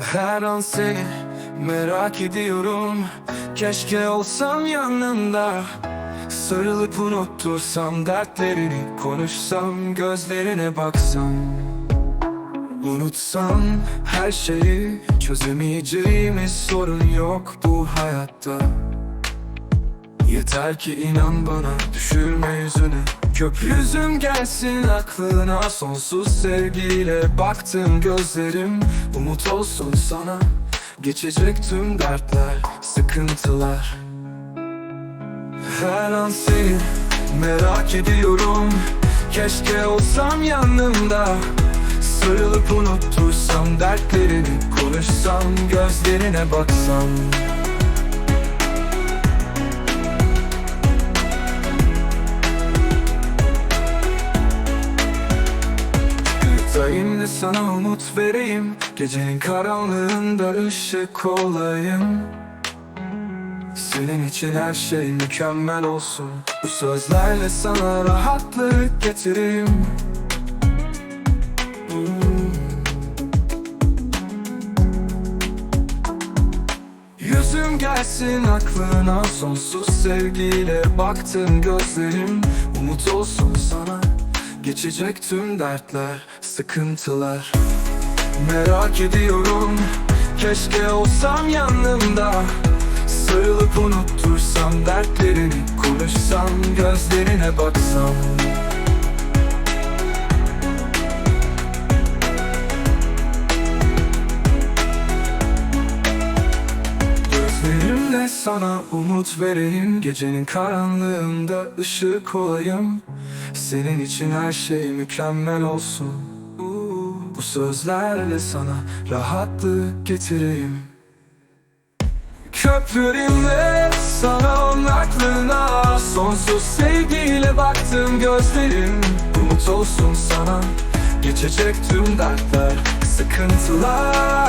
Her an seni merak ediyorum. Keşke olsam yanında. Sarılıp unuttursam dertlerini Konuşsam gözlerine baksam. Unutsam her şeyi Çözemeyeceğimiz sorun yok bu hayatta Yeter ki inan bana düşürme yüzünü. Gökyüzüm gelsin aklına Sonsuz sevgiyle baktım gözlerim. Umut olsun sana Geçecek tüm dertler, sıkıntılar. Her an seni merak ediyorum. Keşke olsam yanımda. Sarılıp unuttursam dertlerini Konuşsam gözlerine baksam sana umut vereyim. Gecenin karanlığında ışık olayım. Senin için her şey mükemmel olsun. Bu sözlerle sana rahatlık getireyim. Yüzüm gelsin aklına Sonsuz sevgiyle baktım gözlerim. Umut olsun sana Geçecek tüm dertler, sıkıntılar. Merak ediyorum Keşke olsam yanımda. Sarılıp unuttursam dertlerini Konuşsam gözlerine baksam sana umut vereyim Gecenin karanlığında ışık olayım. Senin için her şey mükemmel olsun. Bu sözlerle sana rahatlık getireyim. Köprülerimle sana onun aklına Sonsuz sevgiyle baktım gözlerim. Umut olsun sana Geçecek tüm dertler, sıkıntılar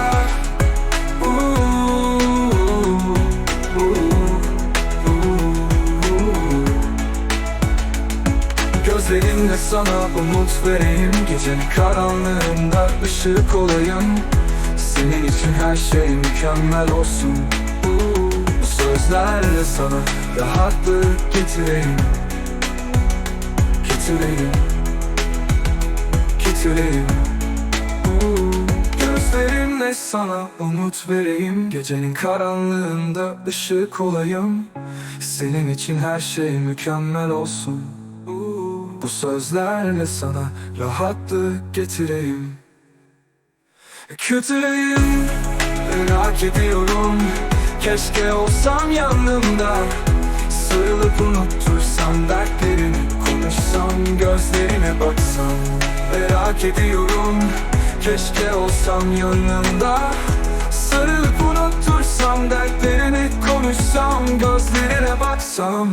Gözlerimle sana umut vereyim. Gecenin karanlığında ışık olayım. Senin için her şey mükemmel olsun. Bu sözlerle sana rahatlık getireyim. Getireyim. Getireyim. Gözlerimle sana umut vereyim. Gecenin karanlığında ışık olayım. Senin için her şey mükemmel olsun Bu sözlerle sana rahatlık getireyim. Kötüyüm, merak ediyorum. Keşke olsam yanımda. Sarılıp unuttursam dertlerimi Konuşsam gözlerine baksam. Merak ediyorum Keşke olsam yanımda. Sarılıp unuttursam dertlerini Konuşsam gözlerine baksam